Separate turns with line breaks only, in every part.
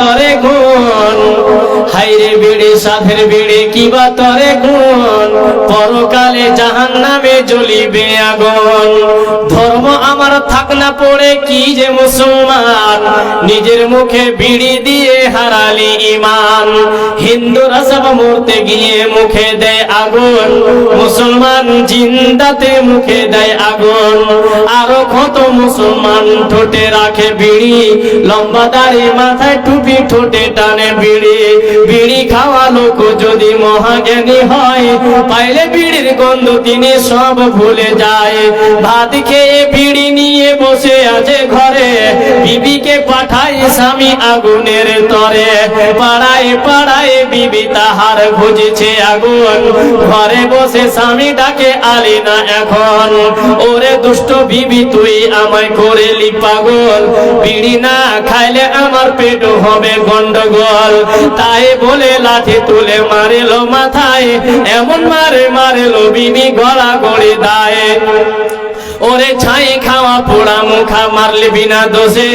তরে গুণ। হাইরে বিড়ি, সাধের বিড়ি কিবা তরে গুণ? পরকালে জাহান নামে জ্বলিবে আগুন। ধর্ম আমার থাক না পড়ে কি যে মুসলমান? নিজের মুখে বিড়ি দিয়ে হারালি ইমান হিন্দুরা সব মরতে গিয়ে মুখে দেয় আগুন। মুসলমান জিন্দাতে মুখে দেয় আগুন। আরও কত মুসলমান ঠোঁটে রাখে বিড়ি। লম্বা দাড়ি মাথায় টুপি ঠোঁটে টানে বিড়ি। বিড়ি খাওয়া লোক যদি মহাজ্ঞানী হয়, পাইলে বিড়ির গন্ধ তিনি সব ভুলে যায়। ভাত খেয়ে বিড়ি নিয়ে বসে আছে ঘরে। বিবিকে পাঠায় স্বামী আগুনের তরে। পাড়ায় পাড়ায় বিবি তাহার খুঁজছে আগুন। ঘরে বসে স্বামী ডাকে, আলি না এখন। ওরে দুষ্ট বিবি, তুই আমায় করেলি পাগল। বিড়ি না খাইলে আমার পেট হবে গন্ডগোল। তাই বলে লাঠি তুলে মারিলো মাথায়। এমন মারে মারিলো বিবি গলা গড়ি দায়। ওরে ছাই খাওয়া পোড়া মুখা মারলি বিনা দোষে।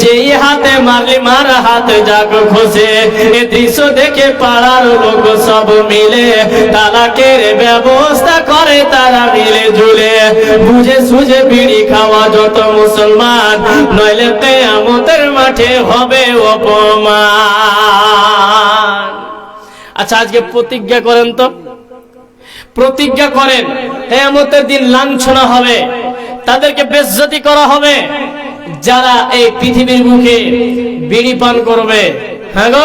যেই হাতে মারলি, মার হাত যাক খসে এ দৃশ্য দেখে পাড়ার লোক সব মিলে। তালাকের ব্যবস্থা করে তারা মিলে ঝুলে। বুঝে সুঝে বিড়ি খাওয়া যত মুসলমান, নইলে তেয়ামতের মাঠে হবে অপমান। আচ্ছা আজকে প্রতিজ্ঞা করেন তো? প্রতিজ্ঞা করেন, কেয়ামতের দিন লাঞ্ছনা হবে। তাদেরকে বেজ্জতি করা হবে। যারা এই পৃথিবীর মুখে বিড়ি পান করবে হ্যাঁ গো?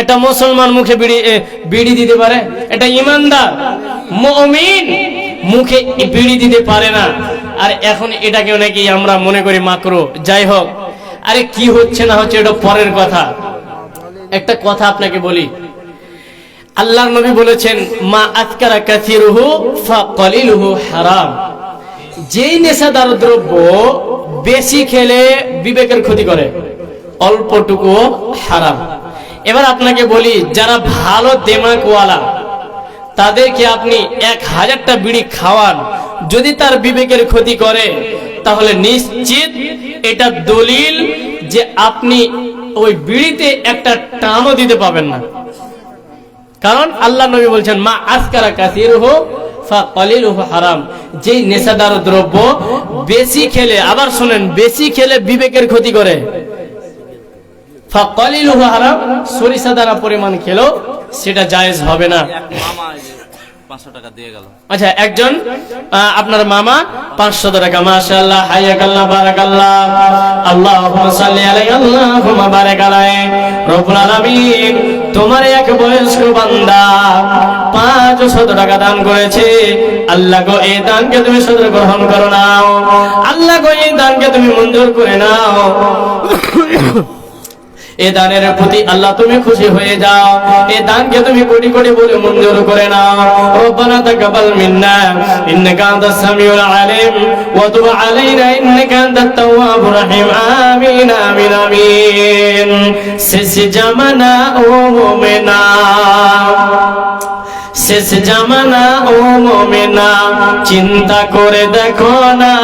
এটা মুসলমান মুখে বিড়ি বিড়ি দিতে পারে? এটা ইমানদার, মুমিন মুখে বিড়ি দিতে পারে না। আর এখন এটাকে নাকি আমরা মনে করি মাকরো। যাই হোক, আরে কি হচ্ছে না হচ্ছে এটা পরের কথা। একটা কথা আপনাকে বলি। আল্লাহর নবী বলেছেন, মা আজকারা কাসিরুহু ফাকালিলুহু হারাম। যেই নেশাদার দ্রব্য বেশি খেলে বিবেকের ক্ষতি করে, অল্পটুকু হারাম। এবার আপনাকে বলি, যারা ভালো দেমাকওয়ালা, তাদেরকে আপনি এক হাজারটা বিড়ি খাওয়ান, যদি তার বিবেকের ক্ষতি করে, তাহলে নিশ্চিত এটা দলিল যে আপনি ওই বিড়িতে একটা টানও দিতে পাবেন না। কারণ আল্লাহ নবী বলছেন, মা আসকারা কাসির হো হারাম। যেই নেশাদার দ্রব্য বেশি খেলে আবার শোনেন বেশি খেলে বিবেকের ক্ষতি করে। ফাকালিলুহু হারাম সরিষা দ্বারা পরিমাণ খেলেও সেটা জায়েজ হবে না।
মামা পাঁচশো টাকা দিয়ে গেল।
আচ্ছা একজন আপনার মামা পাঁচশো টাকা মাশাআল্লাহ হাইয়াকাল্লাহ বারাকাল্লাহ। আল্লাহুম্মা সাল্লি আলাইহি আল্লাহুম্মা বারিক রব্বুল আলামিন। তোমার এক বয়স্ক বান্দা পাঁচ শত টাকা দান করেছে। আল্লাহ গো, এই দানকে তুমি সদর গ্রহণ করো নাও। আল্লাহ গো, এই দানকে তুমি মঞ্জুর করে নাও। এ দানের প্রতি আল্লাহ তুমি খুশি হয়ে যাও। এ দানকে তুমি কোটি কোটি বলে মঞ্জুর করে নাও। রব্বানা তাকাব্বাল মিন্না, ইন্নাকা আনতাস সামিউল আলিম, ওয়া তুব আলাইনা, ইন্নাকা আনতাত তাওয়াবুর রহিম। আমিন আমিন আমিন। শেষ জামানা ও মুমিনা। শেষ জামানা, ও মোমেনা, চিন্তা করে দেখো না।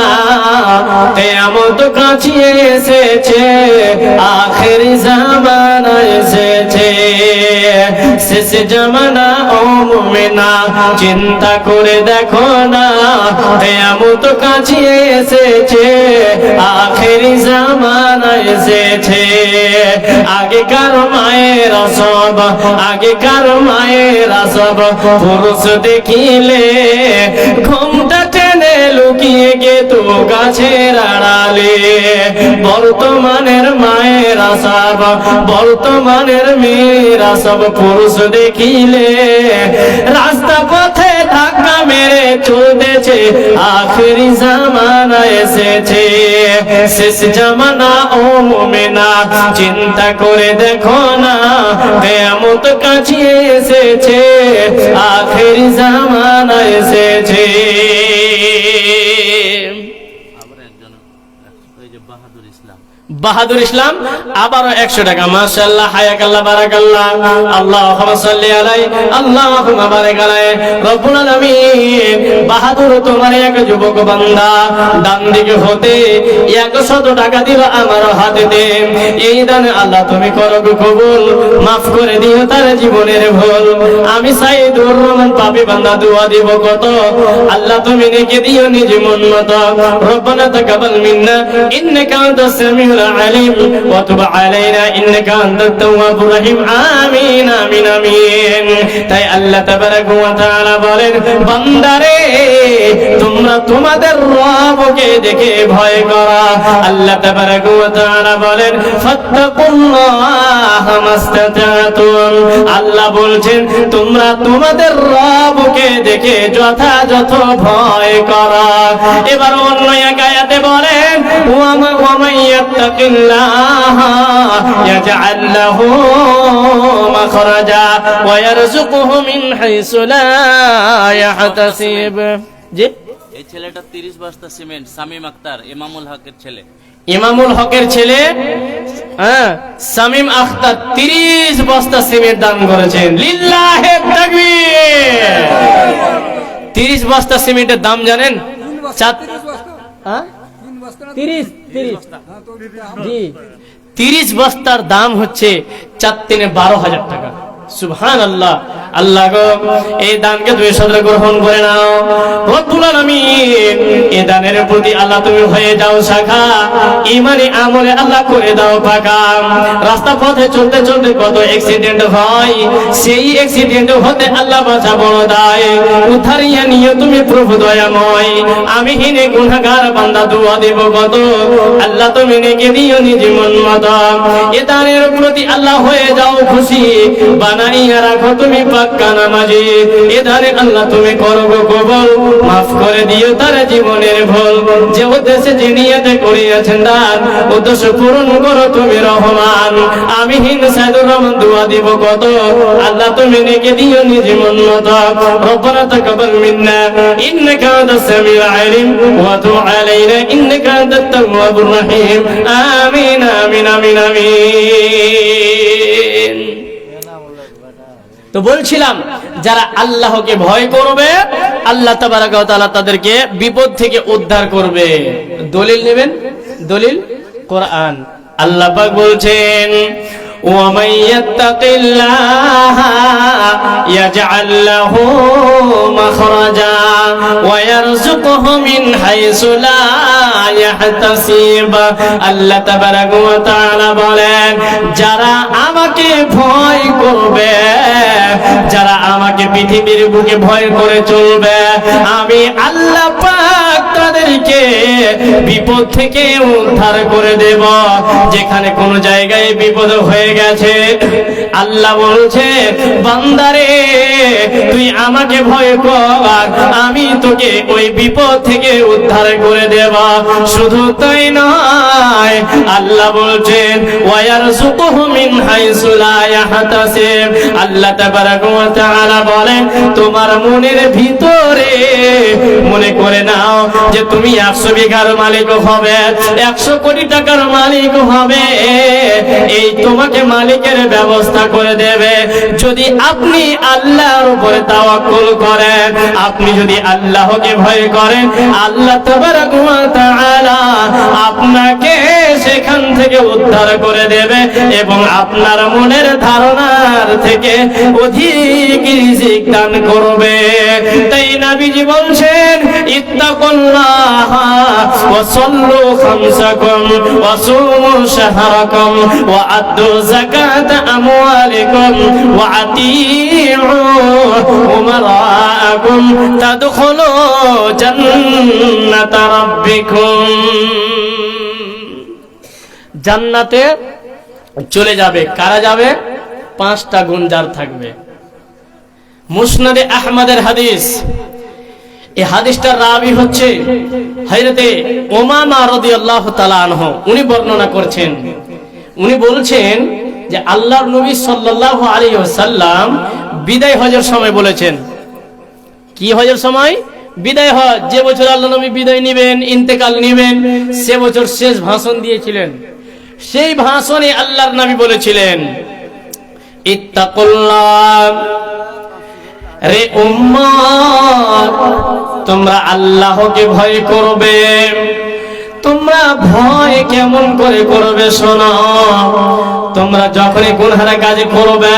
কেয়ামত কাছিয়ে এসেছে, আখের জামানা এসেছে। শেষ জামানা, ও মোমেনা, চিন্তা করে দেখো না। কেয়ামত কাছিয়ে এসেছে, আখের জামানা এসেছে। আগেকার মায়ের সব আগেকার মায়ের সব পুরুষ দেখিলে ঘুমটা টেনে লুকিয়ে গে তো গাছের আড়ালে। বর্তমানের মায়ের সব বর্তমানের মেয়েরা সব পুরুষ দেখিলে রাস্তা পথে ধাক্কা মেরে চলতেছে আখেরি জামানা এসেছে। শেষ জামানা ও মোমেনা, চিন্তা করে দেখো না কেমত কাছে এসেছে, আখেরি জামানা এসেছে।
বাহাদুর ইসলাম,
আবারও একশো টাকা। মাশাল্লাহ হায়াকাল্লাহ, বারাকাল্লাহ। আল্লাহ সাল্লি আলাই আল্লাহ বাহাদুর তোমার এক যুবক বান্দা ডান দিকে হতে একশত টাকা দিল আমার হাতেতে এই দান আল্লাহ তুমি করো কবুল, মাফ করে দিও তার জীবনের ভুল। আমি সাইদুর রহমান, পাপি বান্দা, দোয়া দিব কত? আল্লাহ তুমি নেকে দিও নিজ মন মতো। রব্বানা তাকাবাল মিন্না, ইন্নাকা আনতাস সামিউল ওয়া তুব আলাইনা ইন্নাকা আনতাত তাওয়াবুর রহিম আমিন আমিন আমিন তাই আল্লাহ তাবারাক ওয়া তাআলা বলেন, বান্দারে, তোমরা তোমাদের রবকে দেখে ভয় করা। আল্লাহ তাবারাক ওয়া তাআলা বলেন, ফাত্তাকুল্লাহ মাস্তাতাতুম আল্লাহ বলছেন, তোমরা তোমাদের রবকে দেখে যথাযথ ভয় করা। এবার অন্য এক আয়াতে বলেন, ওয়ামা ওয়ামাইয়াত্তাকিল্লাহ ইয়াজআল লাহু মাখরাজা ওয়া ইয়ারযুকুহু মিন হাইসু লা ইয়াহতাসিব জি?
এই ছেলেটা তিরিশ বস্তা সিমেন্ট সামিম আক্তার ইমামুল হকের ছেলে।
ইমামুল হকের ছেলে হ্যাঁ সামিম আখতার তিরিশ বস্তা সিমেন্ট দান করেছেন। লিল্লাহে তাকবীর। তিরিশ বস্তা সিমেন্টের দাম জানেন? চার হ্যাঁ? তিরিশ তিরিশ। জি। তিরিশ বস্তার দাম হচ্ছে চার তিনে বারো হাজার টাকা। সুবহান আল্লাহ আল্লাহ গো, এই দানকে তুমি সদরে গ্রহণ করে নাও। রব্বুল আলামিন দানের প্রতি আল্লাহ তুমি হয়ে যাও শাখা। ইমানি আমলে আল্লাহ করে দাও পাকা। রাস্তা পথে চলতে চলতে কত অ্যাক্সিডেন্ট হয়, সেই অ্যাক্সিডেন্ট হতে আল্লাহ বাঁচা বড় দায়। উদ্ধারিয়া নিয়ে তুমি প্রভু দয়াময়। আমি হিনে গুনাহগার বান্দা, দোয়া দেব কত। আল্লাহ তুমি নেকে দিও নিজ মন মতো। এ দানের প্রতি আল্লাহ হয়ে যাও খুশি। বানাইয়া রাখো তুমি পাক্কা নামাজি। এ দানে আল্লাহ তুমি করো গো কবল। মাফ করে দিও তার জীবনের ভুল। যে উদ্দেশ্যে যে নিয়তে করিয়াছেন দান, উদ্দেশ্য পূরণ করো তুমি রহমান। আমি হিন সাইদুর রহমান দোয়া দিব কত? আল্লাহ তুমি নেকে দিও নিজ মন মতো। তাকাব্বাল মিন্না, ইন্নাকা আনতাস সামিউল আলিম। ওয়া তুব আলাইনা, ইন্নাকা আনতাত তাওয়াবুর রহিম। আমিন আমিন আমিন আমিন। তো বলছিলাম যারা আল্লাহকে ভয় করবে আল্লাহ তাবারাকা ওয়া তাআলা তাদেরকে বিপদ থেকে উদ্ধার করবে দলিল নেবেন দলিল কোরআন আল্লাহ পাক বলছেন ومن يتق الله يجعل له مخرجا ويرزقه من حيث لا ইয়াহতাসিবা, আল্লাহ তাবারাক ওয়া বলেন, যারা আমাকে ভয় করবে, যারা আমাকে পৃথিবীর বুকে ভয় করে চলবে, আমি আল্লাহ পাক তাদেরকে বিপদ থেকে উদ্ধার করে দেব। যেখানে কোন জায়গায় বিপদ হয়ে গেছে, আল্লাহ বলছে, বান্দারে, তুই আমাকে ভয় কর, আমি তোকে ওই বিপদ থেকে উদ্ধার করে দেব। শুধু তাই নয়, আল্লাহ বলছেন ওয়ার মিন হাইসু লা ইয়াহতাসিব। আল্লাহ তাবারাক ওয়া তাআলা বলেন, তোমার মনের ভিতরে মনে করে নাও যে তুমি একশো বিঘার মালিক হবে, একশো কোটি টাকার মালিক হবে। এই তোমাকে মালিকের ব্যবস্থা করে দেবে। যদি আপনি আল্লাহর উপরে তাওয়াক্কুল করেন, আপনি যদি আল্লাহকে ভয় করেন, আল্লাহ তাবারাক ওয়া তাআলা আপনাকে সেখান থেকে উদ্ধার করে দেবে এবং আপনার মনের ধারণার থেকে অধিক রিজিক দান করবে। তাই নবীজি বলছেন, ইত্তাকুল্লাহ ওয়া সাল্লু খামসাকুম জান্নাতে চলে যাবে। কারা যাবে? পাঁচটা গুঞ্জার থাকবে। মুসনাদে আহমদের হাদিস। এই হাদিসটার রাবি হচ্ছে হযরতে ওমামা রাদিয়াল্লাহু তাআলা আনহু। উনি বর্ণনা করছেন। উনি বলছেন যে আল্লাহর নবী সাল্লাল্লাহু আলাইহি ওয়াসাল্লাম বিদায় হজের সময় বলেছেন। কি হজের সময়? বিদায় হজ। যে বছর আল্লাহ নবী বিদায় নিবেন, ইন্তেকাল নেবেন, সে বছর শেষ ভাষণ দিয়েছিলেন। সেই ভাষণে আল্লাহর নবী বলেছিলেন রে তোমরা আল্লাহকে ভয় করবে। তোমরা ভয় কেমন করে করবে শোনো। তোমরা যখনই গুনহার কাজ করবে,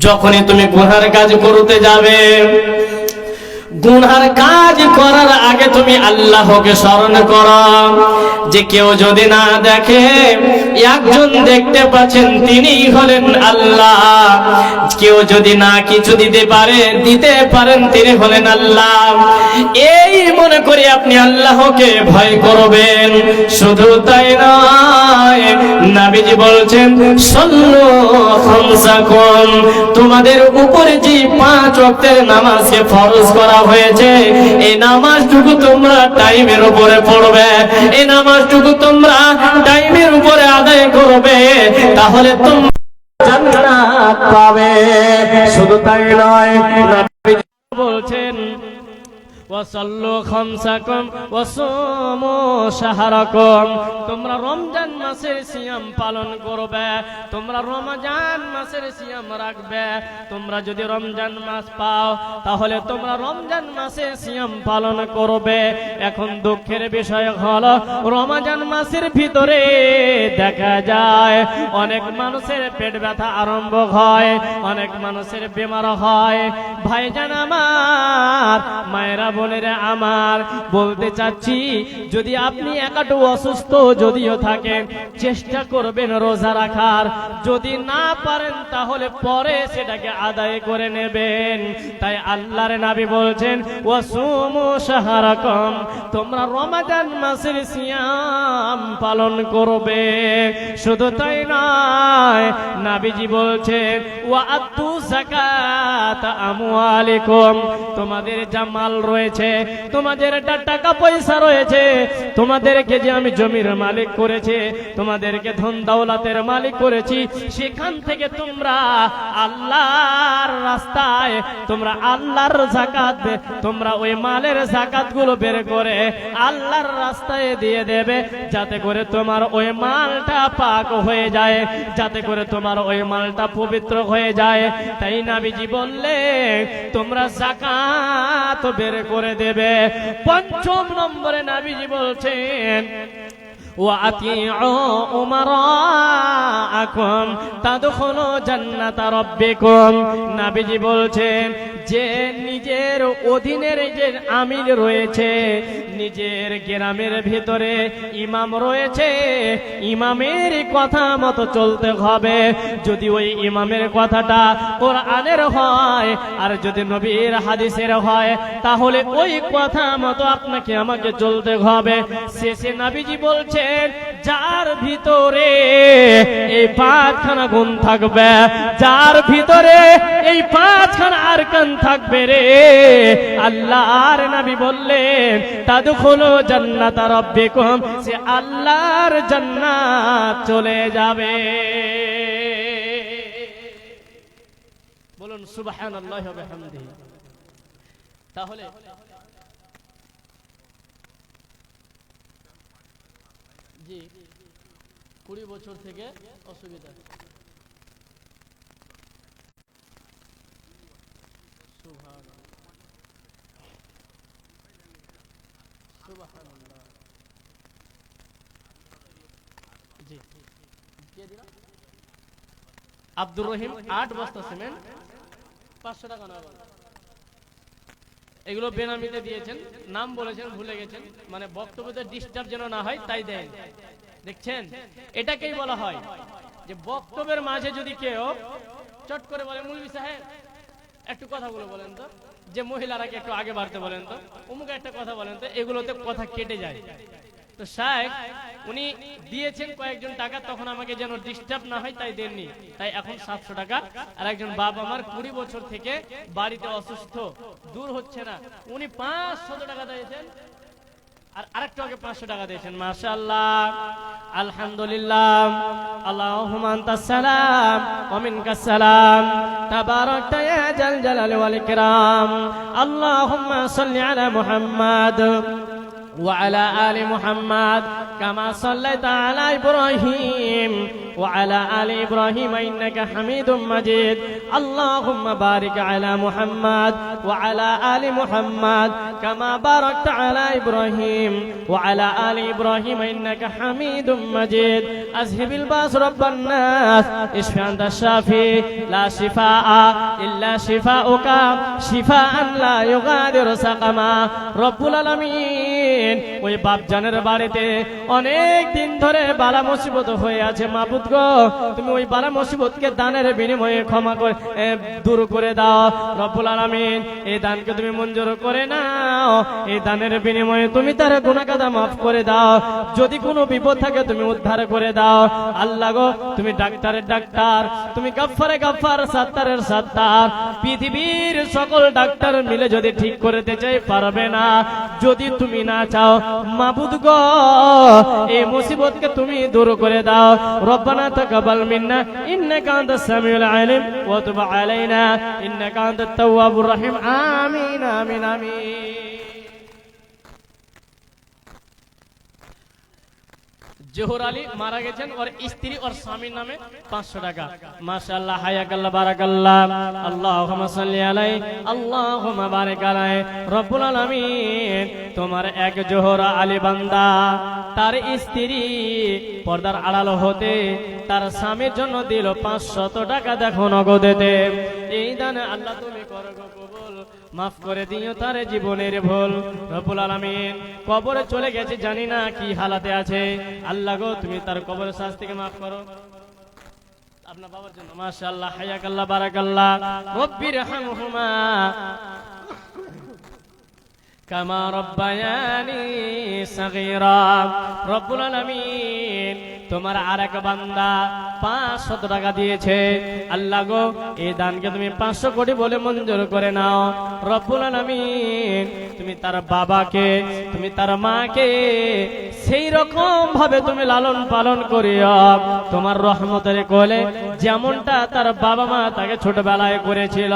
যখনই তুমি গুনহার কাজ করতে যাবে গুনহার কাজ করার আগে তুমি আল্লাহকে স্মরণ করো। যে কেউ যদি না দেখে একজন দেখতে পাচ্ছেন তিনি হলেন আল্লাহ। কেউ যদি না কিছু দিতে পারে, দিতে পারেন, তিনি হলেন আল্লাহ। এই মনে করে আপনি আল্লাহকে ভয় করবেন। শুধু তাই নয়, নাবিজি বলছেন, সল্লু খামসাকুম তোমাদের উপরে যে পাঁচ ওয়াক্তের নামাজকে ফরজ করা হয়েছে এই নামাজটুকু তোমরা টাইমের উপরে পড়বে। এই নামাজটুকু তোমরা টাইমের উপরে আদায় করবে তাহলে তোমরা পাবে। শুধু তাই নয় বলছেন ওয়াসাল্লু খামসাকুম ওয়াসুমু শাহরাকুম। তোমরা রমজান মাসের সিয়াম পালন করবে, তোমরা রমজান মাসের সিয়াম রাখবে। তোমরা যদি রমজান মাস পাও, তাহলে তোমরা রমজান মাসে সিয়াম পালন করবে। এখন দুঃখের বিষয় হলো, রমজান মাসের ভিতরে দেখা যায়, অনেক মানুষের পেট ব্যথা আরম্ভ হয়, অনেক মানুষের বেমার হয়। ভাইজান আমার, মায়েরা বোনেরা আমার বলতে চাচ্ছি, যদি আপনি একাটু অসুস্থ যদিও থাকেন, চেষ্টা করবেন রোজা রাখার। যদি না পারেন, তাহলে পরে সেটাকে আদায় করে নেবেন। তাই আল্লাহর নাবি বলছেন, ওয়াসুমু শাহরাকুম তোমরা রমাদান মাসের সিয়াম পালন করবে। শুধু তাই নয়, নাবিজি বলছেন, ওয়া আতু যাকাত আমওয়ালিকুম তোমাদের যা মাল রয়েছে। তোমাদের যা টাকা পয়সা রয়েছে। তোমাদেরকে যে আমি জমির মালিক করেছে, তোমাদেরকে ধন দৌলতের মালিক করেছি, সেখান থেকে তোমরা আল্লাহর রাস্তায়, তোমরা আল্লাহর জাকাত তোমরা ওই মালের জাকাতগুলো বের করে আল্লাহর রাস্তায় দিয়ে দেবে, যাতে করে তোমার ওই মালটা পাক হয়ে যায়, যাতে করে তোমার ওই মালটা পবিত্র হয়ে যায়। তাই নাবিজি বললে তোমরা জাকাত বের করে দেবে পঞ্চম নম্বরে নাবিজি বলছেন وأطيعوا أمراءكم تدخلوا جنة ربكم নাবিজি বলছেন যে নিজের অধীনের যে আমির রয়েছে, নিজের গ্রামের ভিতরে ইমাম রয়েছে, ইমামের কথা মতো চলতে হবে। যদি ওই ইমামের কথাটা কোরআনের হয় আর যদি নবীর হাদিসের হয়, তাহলে ওই কথা মতো আপনাকে আমাকে চলতে হবে। শেষে নাবিজি বলছেন, যার ভিতরে এই পাঁচখানা গুণ থাকবে, যার ভিতরে এই পাঁচখানা আরকান থাকবে রে। আল্লাহর নবী বললেন, তাদখুলু জান্নাত রাব্বিকুম। সে আল্লাহর জান্নাত চলে যাবে। বলুন, সুবহানাল্লাহি ওয়া বিহামদিহি। তাহলে জি, কুড়ি বছর থেকে অসুবিধা সুবহানাল্লাহ। সুবহানাল্লাহ। জি কে দিলাম? আব্দুর রহিম আট বস্তা সিমেন্ট। পাঁচশো টাকা না আবার। এগুলো বেনামিতে দিয়েছেন নাম বলেছেন ভুলে গেছেন মানে বক্তব্যতে ডিস্টার্ব যেন না হয় তাই দেন। দেখছেন? এটাকেই বলা হয় যে বক্তব্যের মাঝে যদি কেউ চট করে বলে মুলবি সাহেব একটু কথাগুলো বলেন তো। যে মহিলারা একটু আগে বাড়তে বলেন তো? অমুক একটা কথা বলেন তো, এগুলোতে কথা কেটে যায়। তো সাহেব, উনি দিয়েছেন কয়েকজন টাকা, তখন আমাকে যেন ডিস্টার্ব না হয়, তাই দেননি। তাই এখন সাতশো টাকা। আর একজন বাবা আমার কুড়ি বছর থেকে বাড়িতে অসুস্থ, দূর হচ্ছে না। উনি পাঁচশো টাকা দিয়েছেন আর আরেকটু আগে পাঁচশো টাকা দিয়েছেন মাশাআল্লাহ আলহামদুলিল্লাহ আল্লাহুম্মা আনতাস সালাম ওয়া মিনকাস সালাম তাবারাকতা ইয়া জাল জালালি ওয়াল ইকরাম আল্লাহুম্মা সাল্লি আলা মুহাম্মাদ وعلى آل محمد কামা সাল্লাইতা আলা ইব্রাহিম ওয়া আলা আলি ইব্রাহিম ইন্নাকা হামিদুম মাজিদ। আল্লাহুম্মা বারিক আলা মুহাম্মাদ ওয়া আলা আলি মুহাম্মাদ কামা বারাকতা আলা ইব্রাহিম ওয়া আলা আলি ইব্রাহিম ইন্নাকা হামিদুম মাজিদ। আজহিবিল বাস রাব্বান নাস ইশফি আনতা শাফি, লা শিফা ইল্লা শিফাউকা, শিফাআন লা ইউগাদিরু সাকামা। রব্বুল আলামিন দিন, ওই বাপজানের বাড়িতে অনেক দিন ধরে বালা মুসিবত হয়ে আছে। মাহবুদ গো, তুমি ওই বালা মুসিবতকে দানের বিনিময়ে ক্ষমা করে দূর করে দাও। রব্বুল আলামিন, এই দানকে তুমি মঞ্জুর করে নাও। এই দানের বিনিময়ে তুমি তার গুণাগাদা মাফ করে দাও। যদি কোনো বিপদ থাকে তুমি উদ্ধার করে দাও। আল্লাহ গো, তুমি ডাক্তারের ডাক্তার, তুমি গাফারে গাফার সাত্তারের সাত্তার। পৃথিবীর সকল ডাক্তার মিলে যদি ঠিক করতে চাই পারবে না। যদি তুমি না চাও। মাবুদ গ, এই মুসিবতকে তুমি দূর করে দাও। রব্বানা তাকাবাল মিন্না, ইন্নাকা আনতাস সামিউল আলিম, ওয়া তুব আলাইনা, ইন্নাকা আনতাত তাওয়াবুর রহিম। আমিন আমিন আমিন। জোহর আলী মারা গেছেন ওর স্ত্রী ওর স্বামীর নামে পাঁচশো টাকা। মাশাল্লাহ হায়াকাল্লাহ আল্লাহুম্মা সাল্লি আলাই আল্লাহুম্মা বারিক আলাই রব্বুল তোমার এক জোহরা আলী বান্দা, তার স্ত্রী পর্দার আড়াল হতে তার স্বামীর জন্য দিল পাঁচশত টাকা দেখো নগদেতে এই দানে আল্লাহ তুমি করো মাফ করে দিও তার জীবনের ভুল। রব্বুল আলামিন, কবরে চলে গেছে, জানি না কি হালাতে আছে। আল্লাহ গো, তুমি তার কবরের শাস্তিকে মাফ করো। আপনার বাবার জন্য, মাশাআল্লাহ, হায়াকাল্লাহ, বারাকাল্লাহ। রব্বির হামহুমা কামা রব্বায়ানি সগীরা। রব্বুল আলামিন তোমার আর এক বান্দা পাঁচশত টাকা দিয়েছে। আল্লাহ গো, এই দানকে তুমি পাঁচশো কোটি বলে মঞ্জুর করে নাও। রব্বুল আলামিন, তুমি তার বাবাকে, তুমি তার মাকে সেই রকম ভাবে তুমি লালন পালন করিও। তোমার রহমতের কোলে যেমনটা তার বাবা মা তাকে ছোটবেলায় করেছিল।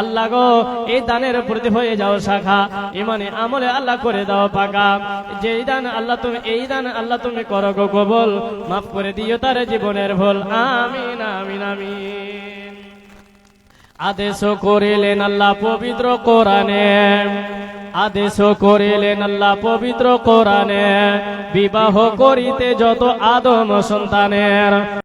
আল্লাহ গো, এই দানের প্রতি হয়ে যাও শাখা। ইমানে আমলে আল্লাহ করে দাও পাকা। যেই দান আল্লাহ তুমি, এই দান আল্লাহ তুমি করো গো কবল। মাফ করে দিও তার জীবনের ভুল। আমিন আমিন আমিন। আদেশ করিলেন আল্লাহ পবিত্র কোরআনে। আদেশ করিলেন আল্লাহ পবিত্র কোরআনে। বিবাহ করিতে যত আদম সন্তানের